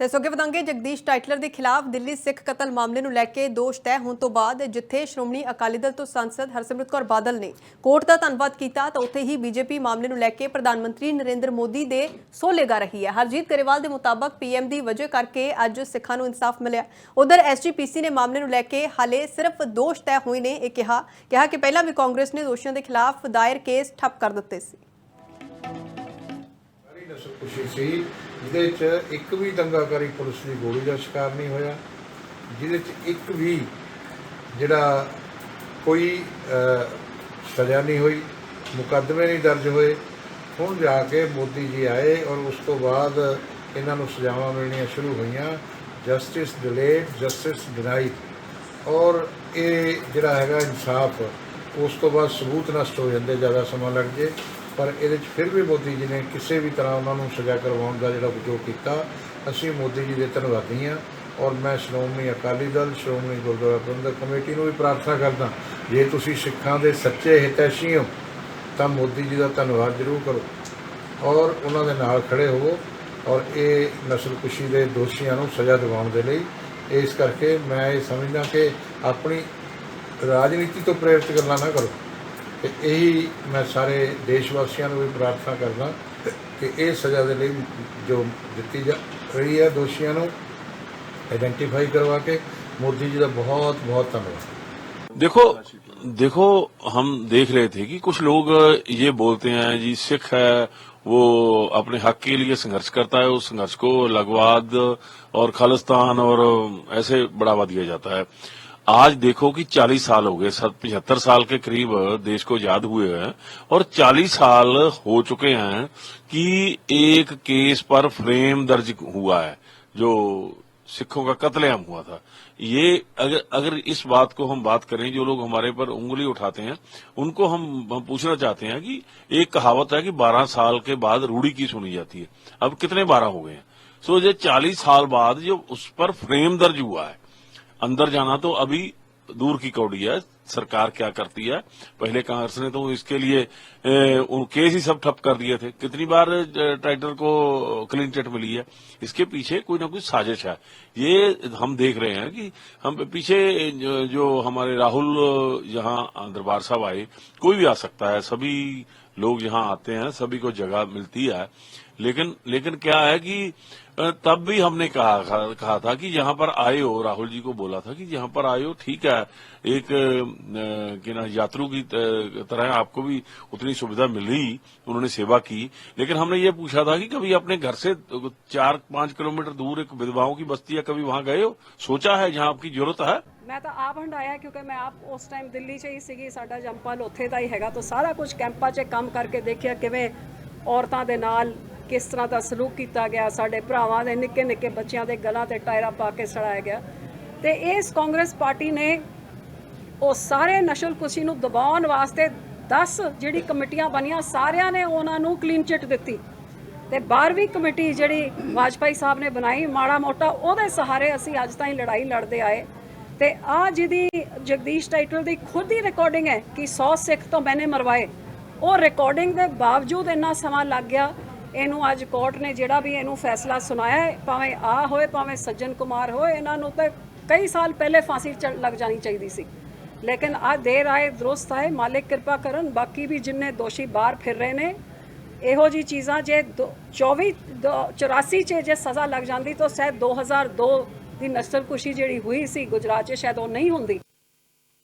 ਤੇ ਸੋਗੇ ਵਧਾਂਗੇ ਜਗਦੀਸ਼ ਟਾਈਟਲਰ ਦੇ ਖਿਲਾਫ ਦਿੱਲੀ ਸਿੱਖ ਕਤਲ ਮਾਮਲੇ ਨੂੰ ਲੈ ਕੇ ਦੋਸ਼ ਤੈਅ ਹੋਣ ਤੋਂ ਬਾਅਦ ਜਿੱਥੇ ਸ਼੍ਰੋਮਣੀ ਅਕਾਲੀ ਦਲ ਤੋਂ ਸੰਸਦ ਹਰਸਿਮਰਤ ਕੌਰ ਬਾਦਲ ਨੇ ਕੋਰਟ ਦਾ ਧੰਨਵਾਦ ਕੀਤਾ, ਤਾਂ ਉੱਥੇ ਹੀ ਬੀਜੇਪੀ ਮਾਮਲੇ ਨੂੰ ਲੈ ਕੇ ਪ੍ਰਧਾਨ ਮੰਤਰੀ ਨਰਿੰਦਰ ਮੋਦੀ ਦੇ ਸੋਲੇ ਗਾ ਰਹੀ ਹੈ। ਹਰਜੀਤ ਗਰੇਵਾਲ ਦੇ ਮੁਤਾਬਕ ਪੀਐਮ ਦੀ ਵਜ੍ਹਾ ਕਰਕੇ ਅੱਜ ਸਿੱਖਾਂ ਨੂੰ ਇਨਸਾਫ ਮਿਲਿਆ। ਉਧਰ ਐਸਜੀਪੀਸੀ ਨੇ ਮਾਮਲੇ ਨੂੰ ਲੈ ਕੇ ਹਾਲੇ ਸਿਰਫ ਦੋਸ਼ ਤੈਅ ਹੋਏ ਨੇ, ਇਹ ਕਿਹਾ ਕਿਹਾ ਕਿ ਪਹਿਲਾਂ ਵੀ ਕਾਂਗਰਸ ਨੇ ਦੋਸ਼ੀਆਂ ਦੇ ਖਿਲਾਫ ਦਾਇਰ ਕੇਸ ਠੱਪ ਕਰ ਦਿੱਤੇ ਸੀ। ਖੁਸ਼ੀ ਸੀ, ਜਿਹਦੇ 'ਚ ਇੱਕ ਵੀ ਦੰਗਾਕਾਰੀ ਪੁਲਿਸ ਦੀ ਗੋਲੀ ਦਾ ਸ਼ਿਕਾਰ ਨਹੀਂ ਹੋਇਆ, ਜਿਹਦੇ 'ਚ ਇੱਕ ਵੀ ਜਿਹੜਾ ਕੋਈ ਸਜ਼ਾ ਨਹੀਂ ਹੋਈ, ਮੁਕੱਦਮੇ ਨਹੀਂ ਦਰਜ ਹੋਏ। ਹੁਣ ਜਾ ਕੇ ਮੋਦੀ ਜੀ ਆਏ ਔਰ ਉਸ ਤੋਂ ਬਾਅਦ ਇਹਨਾਂ ਨੂੰ ਸਜ਼ਾਵਾਂ ਮਿਲਣੀਆਂ ਸ਼ੁਰੂ ਹੋਈਆਂ, ਜਸਟਿਸ ਡਿਲੇਡ ਜਸਟਿਸ ਡਿਨਾਈਡ ਔਰ ਇਹ ਜਿਹੜਾ ਹੈਗਾ ਇਨਸਾਫ, ਉਸ ਤੋਂ ਬਾਅਦ ਸਬੂਤ ਨਸ਼ਟ ਹੋ ਜਾਂਦੇ, ਜ਼ਿਆਦਾ ਸਮਾਂ ਲੱਗ ਜੇ। ਪਰ ਇਹਦੇ 'ਚ ਫਿਰ ਵੀ ਮੋਦੀ ਜੀ ਨੇ ਕਿਸੇ ਵੀ ਤਰ੍ਹਾਂ ਉਹਨਾਂ ਨੂੰ ਸਜ਼ਾ ਕਰਵਾਉਣ ਦਾ ਜਿਹੜਾ ਉਪਯੋਗ ਕੀਤਾ, ਅਸੀਂ ਮੋਦੀ ਜੀ ਦੇ ਧੰਨਵਾਦੀ ਹਾਂ ਔਰ ਮੈਂ ਸ਼੍ਰੋਮਣੀ ਅਕਾਲੀ ਦਲ, ਸ਼੍ਰੋਮਣੀ ਗੁਰਦੁਆਰਾ ਪ੍ਰਬੰਧਕ ਕਮੇਟੀ ਨੂੰ ਵੀ ਪ੍ਰਾਰਥਨਾ ਕਰਦਾ ਜੇ ਤੁਸੀਂ ਸਿੱਖਾਂ ਦੇ ਸੱਚੇ ਹਿਤੈਸ਼ੀ ਹੋ, ਤਾਂ ਮੋਦੀ ਜੀ ਦਾ ਧੰਨਵਾਦ ਜ਼ਰੂਰ ਕਰੋ ਔਰ ਉਹਨਾਂ ਦੇ ਨਾਲ ਖੜੇ ਹੋਵੋ ਔਰ ਇਹ ਨਸਲਕੁਸ਼ੀ ਦੇ ਦੋਸ਼ੀਆਂ ਨੂੰ ਸਜ਼ਾ ਦਿਵਾਉਣ ਦੇ ਲਈ ਇਸ ਕਰਕੇ ਮੈਂ ਇਹ ਸਮਝਦਾ ਕਿ ਆਪਣੀ ਰਾਜਨੀਤੀ ਤੋਂ ਪ੍ਰੇਰਿਤ ਗੱਲਾਂ ਨਾ ਕਰੋ। ਤੇ ਇਹੀ ਮੈਂ ਸਾਰੇ ਦੇਸ਼ ਵਾਸੀਆਂ ਨੂੰ ਵੀ ਪ੍ਰਾਰਥਨਾ ਕਰਦਾ ਕਿ ਇਹ ਸਜ਼ਾ ਦੇ ਲਈ ਜੋ ਦਿੱਤੀ ਜਾ ਰਹੀ ਹੈ ਦੋਸ਼ੀਆਂ ਨੂੰ ਆਇਡੈਂਟੀਫਾਈ ਕਰਵਾ ਕੇ ਮੋਦੀ ਜੀ ਦਾ ਬਹੁਤ ਬਹੁਤ ਧੰਨਵਾਦ देखो देखो हम देख रहे थे कि कुछ लोग ये बोलते हैं जी सिख है वो अपने हक के लिए संघर्ष करता है उस संघर्ष को लगवाद और खालिस्तान और ऐसे बढ़ावा दिया जाता है آج دیکھو کہ چالیس سال ہو گئے پچہتر سال کے قریب دیش کو آزاد ہوئے ہیں اور چالیس سال ہو چکے ہیں کہ ایک کیس پر فریم درج ہوا ہے، جو سکھوں کا قتل عام ہوا تھا۔ یہ اگر اگر اس بات کو ہم بات کریں، جو لوگ ہمارے پر انگلی اٹھاتے ہیں، ان کو ہم ہم پوچھنا چاہتے ہیں کہ ایک کہاوت ہے کہ بارہ سال کے بعد روڑی کی سنی جاتی ہے۔ اب کتنے بارہ ہو گئے ہیں؟ سو یہ چالیس سال بعد جو اس پر فریم درج ہوا ہے اندر جانا تو ابھی دور کی کوڑی ہے، سرکار کیا کرتی ہے؟ پہلے کانگریس نے تو اس کے لیے کیس ہی سب ٹھپ کر دیے تھے۔ کتنی بار ٹائٹر کو کلین چٹ ملی ہے؟ اس کے پیچھے کوئی نہ کوئی سازش ہے۔ یہ ہم دیکھ رہے ہیں کہ ہم پیچھے، جو ہمارے راہل یہاں دربار صاحب آئے، کوئی بھی آ سکتا ہے۔ سبھی لوگ یہاں آتے ہیں، سبھی کو جگہ ملتی ہے۔ لیکن لیکن کیا ہے کہ تب بھی ہم نے کہا کہا تھا کہ یہاں پر آئے ہو، راہل جی کو بولا تھا کہ یہاں پر آئے ہو، ٹھیک ہے۔ ایک یاترو کی طرح آپ کو بھی اتنی سویدھا ملی، انہوں نے سیوا کی۔ لیکن ہم نے یہ پوچھا تھا کہ کبھی اپنے گھر سے چار، پانچ کلومیٹر دور ایک بدواؤں کی بستی ہے، کبھی وہاں گئے ہو؟ سوچا ہے جہاں آپ کی ضرورت ہے؟ ਮੈਂ ਤਾਂ ਆਪ ਹੰਡਾਇਆ ਕਿਉਂਕਿ ਮੈਂ ਆਪ ਉਸ ਟਾਈਮ ਦਿੱਲੀ 'ਚ ਹੀ ਸੀਗੀ, ਸਾਡਾ ਜੰਪਲ ਉੱਥੇ ਦਾ ਹੀ ਹੈਗਾ। ਤਾਂ ਸਾਰਾ ਕੁਝ ਕੈਂਪਾਂ 'ਚ ਕੰਮ ਕਰਕੇ ਦੇਖਿਆ ਕਿਵੇਂ ਔਰਤਾਂ ਦੇ ਨਾਲ ਕਿਸ ਤਰ੍ਹਾਂ ਦਾ ਸਲੂਕ ਕੀਤਾ ਗਿਆ, ਸਾਡੇ ਭਰਾਵਾਂ ਦੇ ਨਿੱਕੇ ਨਿੱਕੇ ਬੱਚਿਆਂ ਦੇ ਗਲਾਂ ਤੇ ਟਾਇਰਾ ਪਾ ਕੇ ਸੜਾਇਆ ਗਿਆ। ਤੇ ਇਸ ਕਾਂਗਰਸ ਪਾਰਟੀ ਨੇ ਉਹ ਸਾਰੇ ਨਸ਼ਲਕੁਸ਼ੀ ਨੂੰ ਦਬਾਉਣ ਵਾਸਤੇ 10 ਜਿਹੜੀ ਕਮੇਟੀਆਂ ਬਣੀਆਂ, ਸਾਰਿਆਂ ਨੇ ਉਹਨਾਂ ਨੂੰ ਕਲੀਨ ਚਿੱਟ ਦਿੱਤੀ। ਤੇ 12ਵੀਂ ਕਮੇਟੀ ਜਿਹੜੀ ਵਾਜਪਾਈ ਸਾਹਿਬ ਨੇ ਬਣਾਈ, ਮਾੜਾ ਮੋਟਾ ਉਹਦੇ ਸਹਾਰੇ ਅਸੀਂ ਅੱਜ ਤਾਈਂ ਲੜਾਈ ਲੜਦੇ ਆਏ। ਤੇ ਆ ਜਿਹਦੀ ਜਗਦੀਸ਼ ਟਾਈਟਲ ਦੀ ਖੁਦ ਹੀ ਰਿਕਾਰਡਿੰਗ ਹੈ ਕਿ 100 ਸਿੱਖ ਤੋਂ ਮੈਨੇ ਮਰਵਾਏ, ਉਹ ਰਿਕਾਰਡਿੰਗ ਦੇ ਬਾਵਜੂਦ ਇੰਨਾ ਸਮਾਂ ਲੱਗ ਗਿਆ, ਇਹਨੂੰ ਅੱਜ ਕੋਰਟ ਨੇ ਜਿਹੜਾ ਵੀ ਇਹਨੂੰ ਫੈਸਲਾ ਸੁਣਾਇਆ ਭਾਵੇਂ ਆ ਹੋਏ, ਭਾਵੇਂ ਸੱਜਣ ਕੁਮਾਰ ਹੋਏ, ਇਹਨਾਂ ਨੂੰ ਤਾਂ ਕਈ ਸਾਲ ਪਹਿਲੇ ਫਾਂਸੀ ਚ ਲੱਗ ਜਾਣੀ ਚਾਹੀਦੀ ਸੀ। ਲੇਕਿਨ ਆ ਦੇਰ ਆਏ, ਦਰੁਸਤ ਆਏ, ਮਾਲਿਕ ਕਿਰਪਾ ਕਰਨ, ਬਾਕੀ ਵੀ ਜਿੰਨੇ ਦੋਸ਼ੀ ਬਾਹਰ ਫਿਰ ਰਹੇ ਨੇ, ਇਹੋ ਜੀ ਚੀਜ਼ਾਂ ਜੇ ਦੋ- 24 ਦੋ- 84 ਚ ਜੇ ਸਜ਼ਾ ਲੱਗ ਜਾਂਦੀ ਤਾਂ ਸ਼ਾਇਦ 2002 ਦੀ ਨਸਲਕੁਸ਼ੀ ਜਿਹੜੀ ਹੋਈ ਸੀ ਗੁਜਰਾਤ 'ਚ ਸ਼ਾਇਦ ਉਹ ਨਹੀਂ ਹੁੰਦੀ।